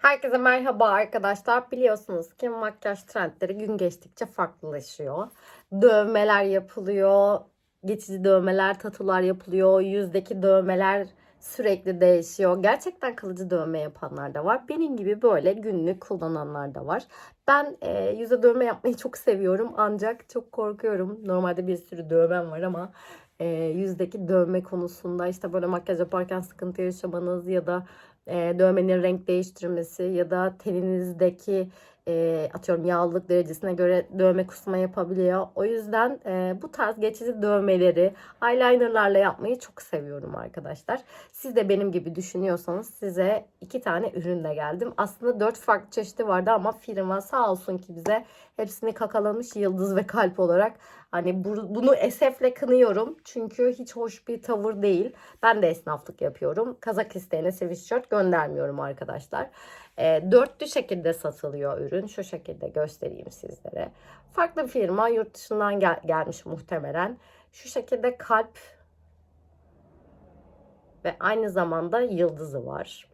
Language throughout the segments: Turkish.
Herkese merhaba arkadaşlar. Biliyorsunuz ki makyaj trendleri gün geçtikçe farklılaşıyor. Dövmeler yapılıyor, geçici dövmeler, tatular yapılıyor, yüzdeki dövmeler sürekli değişiyor. Gerçekten kalıcı dövme yapanlar da var. Benim gibi böyle günlük kullananlar da var. Ben e, yüze dövme yapmayı çok seviyorum ancak çok korkuyorum. Normalde bir sürü dövmem var ama e, yüzdeki dövme konusunda işte böyle makyaj yaparken sıkıntı yaşamanız ya da e, dövmenin renk değiştirmesi ya da teninizdeki e, atıyorum yağlılık derecesine göre dövme kusma yapabiliyor. O yüzden e, bu tarz geçici dövmeleri eyelinerlarla yapmayı çok seviyorum arkadaşlar. Siz de benim gibi düşünüyorsanız size iki tane ürünle geldim. Aslında dört farklı çeşidi vardı ama firma sağ olsun ki bize hepsini kakalamış yıldız ve kalp olarak. Hani bu, bunu esefle kınıyorum. Çünkü hiç hoş bir tavır değil. Ben de esnaflık yapıyorum. Kazak isteyene sweatshirt göndermiyorum arkadaşlar. E, dörtlü şekilde satılıyor ürün. Şu şekilde göstereyim sizlere. Farklı bir firma yurt dışından gel- gelmiş muhtemelen. Şu şekilde kalp ve aynı zamanda yıldızı var.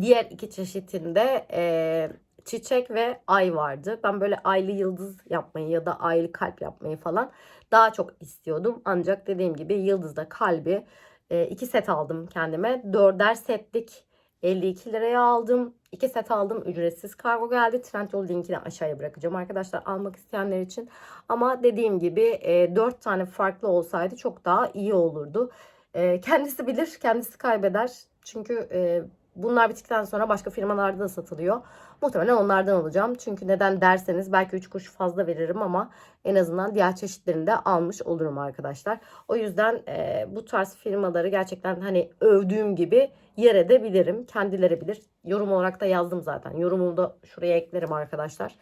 Diğer iki çeşitinde e, çiçek ve ay vardı. Ben böyle aylı yıldız yapmayı ya da aylı kalp yapmayı falan daha çok istiyordum. Ancak dediğim gibi yıldızda kalbi e, iki set aldım kendime. Dörder setlik 52 liraya aldım. İki set aldım. Ücretsiz kargo geldi. Trendyol linkini aşağıya bırakacağım arkadaşlar almak isteyenler için. Ama dediğim gibi e, 4 tane farklı olsaydı çok daha iyi olurdu. E, kendisi bilir, kendisi kaybeder. Çünkü e, bunlar bittikten sonra başka firmalarda da satılıyor. Muhtemelen onlardan alacağım. Çünkü neden derseniz belki 3 kuruş fazla veririm ama en azından diğer çeşitlerini de almış olurum arkadaşlar. O yüzden e, bu tarz firmaları gerçekten hani övdüğüm gibi yer edebilirim. Kendileri bilir. Yorum olarak da yazdım zaten. Yorumumu da şuraya eklerim arkadaşlar.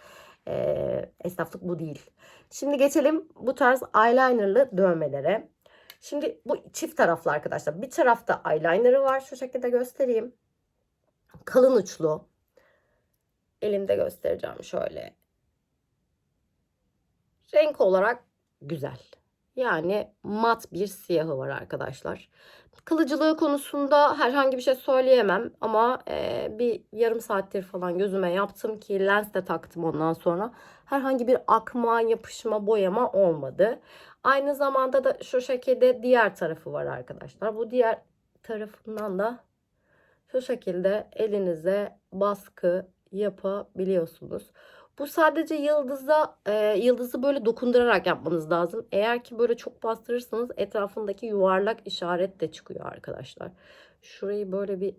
E, esnaflık bu değil. Şimdi geçelim bu tarz eyelinerlı dövmelere. Şimdi bu çift taraflı arkadaşlar. Bir tarafta eyelinerı var. Şu şekilde göstereyim. Kalın uçlu. Elimde göstereceğim şöyle. Renk olarak güzel. Yani mat bir siyahı var arkadaşlar. Kılıcılığı konusunda herhangi bir şey söyleyemem ama e, bir yarım saattir falan gözüme yaptım ki lens de taktım ondan sonra. Herhangi bir akma, yapışma, boyama olmadı. Aynı zamanda da şu şekilde diğer tarafı var arkadaşlar. Bu diğer tarafından da şu şekilde elinize baskı yapabiliyorsunuz. Bu sadece yıldıza, e, yıldızı böyle dokundurarak yapmanız lazım. Eğer ki böyle çok bastırırsanız etrafındaki yuvarlak işaret de çıkıyor arkadaşlar. Şurayı böyle bir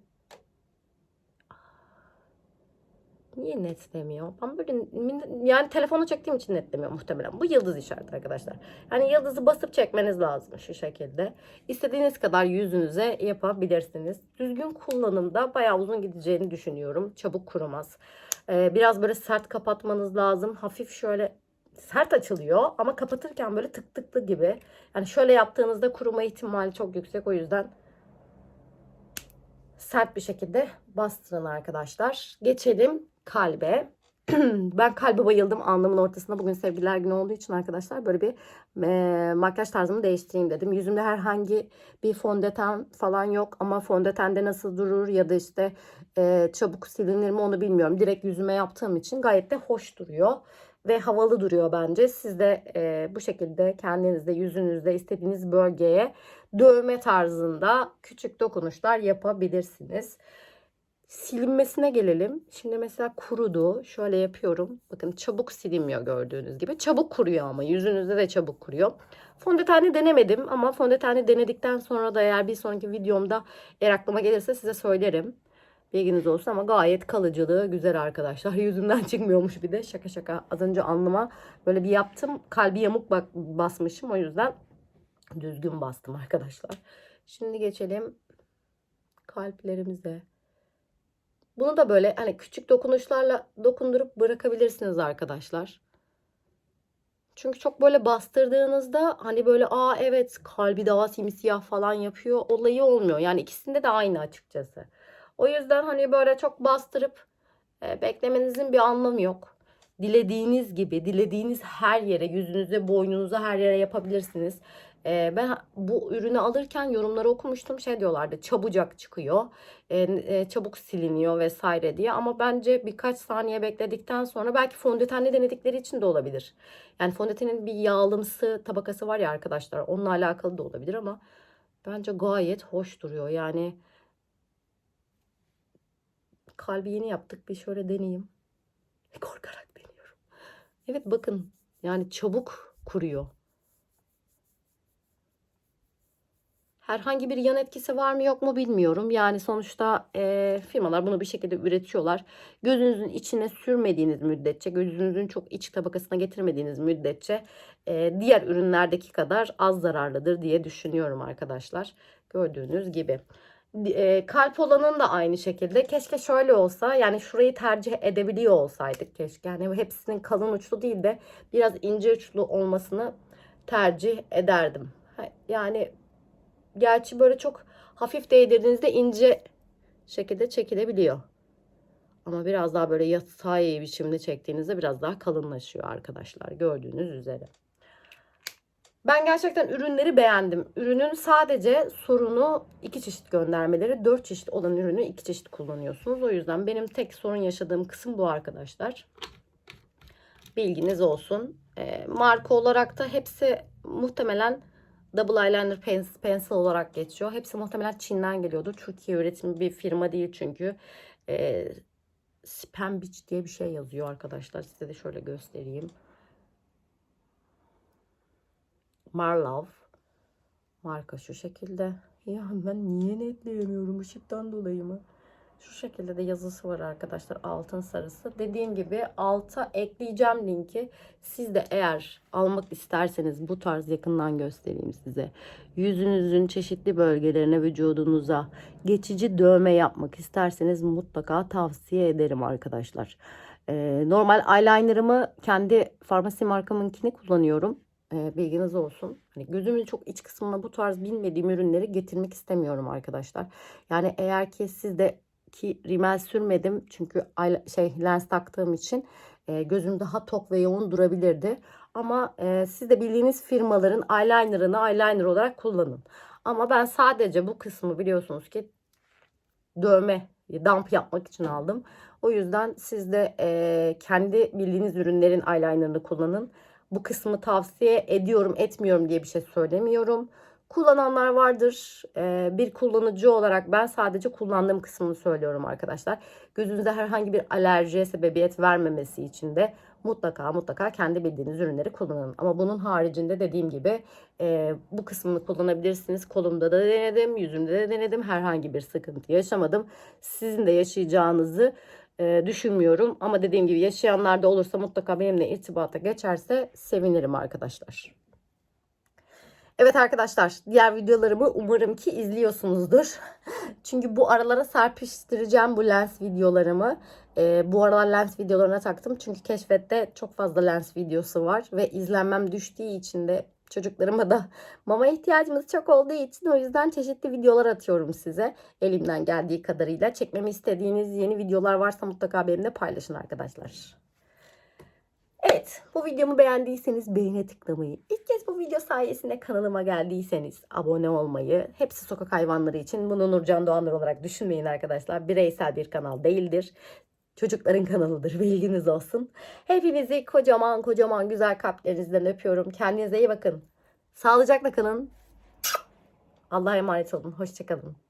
Niye netlemiyor? Ben böyle yani telefonu çektiğim için netlemiyor muhtemelen. Bu yıldız işareti arkadaşlar. Yani yıldızı basıp çekmeniz lazım şu şekilde. İstediğiniz kadar yüzünüze yapabilirsiniz. Düzgün kullanımda bayağı uzun gideceğini düşünüyorum. Çabuk kurumaz. Ee, biraz böyle sert kapatmanız lazım. Hafif şöyle sert açılıyor ama kapatırken böyle tık tıklı gibi. Yani şöyle yaptığınızda kuruma ihtimali çok yüksek. O yüzden sert bir şekilde bastırın arkadaşlar. Geçelim kalbe. ben kalbe bayıldım anlamın ortasında. Bugün sevgililer günü olduğu için arkadaşlar böyle bir e, makyaj tarzımı değiştireyim dedim. Yüzümde herhangi bir fondöten falan yok ama fondötende nasıl durur ya da işte e, çabuk silinir mi onu bilmiyorum. Direkt yüzüme yaptığım için gayet de hoş duruyor ve havalı duruyor bence. Siz de e, bu şekilde kendinizde yüzünüzde istediğiniz bölgeye dövme tarzında küçük dokunuşlar yapabilirsiniz. Silinmesine gelelim. Şimdi mesela kurudu. Şöyle yapıyorum. Bakın çabuk silinmiyor gördüğünüz gibi. Çabuk kuruyor ama yüzünüzde de çabuk kuruyor. Fondöteni denemedim ama fondöteni denedikten sonra da eğer bir sonraki videomda eğer aklıma gelirse size söylerim. Bilginiz olsun ama gayet kalıcılığı güzel arkadaşlar. Yüzümden çıkmıyormuş bir de şaka şaka. Az önce alnıma böyle bir yaptım. Kalbi yamuk bak basmışım o yüzden düzgün bastım arkadaşlar. Şimdi geçelim kalplerimize. Bunu da böyle hani küçük dokunuşlarla dokundurup bırakabilirsiniz arkadaşlar. Çünkü çok böyle bastırdığınızda hani böyle aa evet kalbi daha simsiyah falan yapıyor olayı olmuyor. Yani ikisinde de aynı açıkçası. O yüzden hani böyle çok bastırıp e, beklemenizin bir anlamı yok. Dilediğiniz gibi, dilediğiniz her yere, yüzünüze, boynunuza her yere yapabilirsiniz. Ee, ben bu ürünü alırken yorumları okumuştum. Şey diyorlardı çabucak çıkıyor. e, e, çabuk siliniyor vesaire diye. Ama bence birkaç saniye bekledikten sonra belki fondötenle denedikleri için de olabilir. Yani fondötenin bir yağlımsı tabakası var ya arkadaşlar. Onunla alakalı da olabilir ama bence gayet hoş duruyor. Yani kalbi yeni yaptık. Bir şöyle deneyeyim. Korkarak deniyorum. Evet bakın yani çabuk kuruyor. Herhangi bir yan etkisi var mı yok mu bilmiyorum. Yani sonuçta eee, firmalar bunu bir şekilde üretiyorlar. Gözünüzün içine sürmediğiniz müddetçe, gözünüzün çok iç tabakasına getirmediğiniz müddetçe eee, diğer ürünlerdeki kadar az zararlıdır diye düşünüyorum arkadaşlar. Gördüğünüz gibi. Eee, kalp olanın da aynı şekilde. Keşke şöyle olsa yani şurayı tercih edebiliyor olsaydık keşke. Yani hepsinin kalın uçlu değil de biraz ince uçlu olmasını tercih ederdim. Yani Gerçi böyle çok hafif değdirdiğinizde ince şekilde çekilebiliyor. Ama biraz daha böyle yatay biçimde çektiğinizde biraz daha kalınlaşıyor arkadaşlar gördüğünüz üzere. Ben gerçekten ürünleri beğendim. Ürünün sadece sorunu iki çeşit göndermeleri. Dört çeşit olan ürünü iki çeşit kullanıyorsunuz. O yüzden benim tek sorun yaşadığım kısım bu arkadaşlar. Bilginiz olsun. Ee, marka olarak da hepsi muhtemelen Double Eyeliner Pens- Pencil olarak geçiyor. Hepsi muhtemelen Çin'den geliyordur. Türkiye üretimi bir firma değil çünkü. Ee, Spam Beach diye bir şey yazıyor arkadaşlar. Size de şöyle göstereyim. Marlove. Marka şu şekilde. Ya ben niye netleyemiyorum ışıktan dolayı mı? Şu şekilde de yazısı var arkadaşlar altın sarısı. Dediğim gibi alta ekleyeceğim linki. Siz de eğer almak isterseniz bu tarz yakından göstereyim size. Yüzünüzün çeşitli bölgelerine vücudunuza geçici dövme yapmak isterseniz mutlaka tavsiye ederim arkadaşlar. Ee, normal eyelinerımı kendi farmasi markamınkini kullanıyorum. Ee, bilginiz olsun. Hani gözümün çok iç kısmına bu tarz bilmediğim ürünleri getirmek istemiyorum arkadaşlar. Yani eğer ki siz de ki rimel sürmedim çünkü şey lens taktığım için e, gözüm daha tok ve yoğun durabilirdi. Ama e, siz de bildiğiniz firmaların eyelinerını eyeliner olarak kullanın. Ama ben sadece bu kısmı biliyorsunuz ki dövme, dump yapmak için aldım. O yüzden siz de e, kendi bildiğiniz ürünlerin eyelinerını kullanın. Bu kısmı tavsiye ediyorum, etmiyorum diye bir şey söylemiyorum. Kullananlar vardır. E, bir kullanıcı olarak ben sadece kullandığım kısmını söylüyorum arkadaşlar. Gözünüze herhangi bir alerjiye sebebiyet vermemesi için de mutlaka mutlaka kendi bildiğiniz ürünleri kullanın. Ama bunun haricinde dediğim gibi e, bu kısmını kullanabilirsiniz. Kolumda da denedim, yüzümde de denedim. Herhangi bir sıkıntı yaşamadım. Sizin de yaşayacağınızı e, düşünmüyorum. Ama dediğim gibi yaşayanlar da olursa mutlaka benimle irtibata geçerse sevinirim arkadaşlar. Evet arkadaşlar diğer videolarımı umarım ki izliyorsunuzdur. Çünkü bu aralara serpiştireceğim bu lens videolarımı. Ee, bu aralar lens videolarına taktım. Çünkü keşfette çok fazla lens videosu var. Ve izlenmem düştüğü için de çocuklarıma da mama ihtiyacımız çok olduğu için o yüzden çeşitli videolar atıyorum size. Elimden geldiği kadarıyla. Çekmemi istediğiniz yeni videolar varsa mutlaka benimle paylaşın arkadaşlar. Evet, bu videomu beğendiyseniz beğene tıklamayı, ilk kez bu video sayesinde kanalıma geldiyseniz abone olmayı, hepsi sokak hayvanları için bunu Nurcan Doğanlar olarak düşünmeyin arkadaşlar. Bireysel bir kanal değildir. Çocukların kanalıdır bilginiz olsun. Hepinizi kocaman kocaman güzel kalplerinizden öpüyorum. Kendinize iyi bakın. Sağlıcakla kalın. Allah'a emanet olun. Hoşçakalın.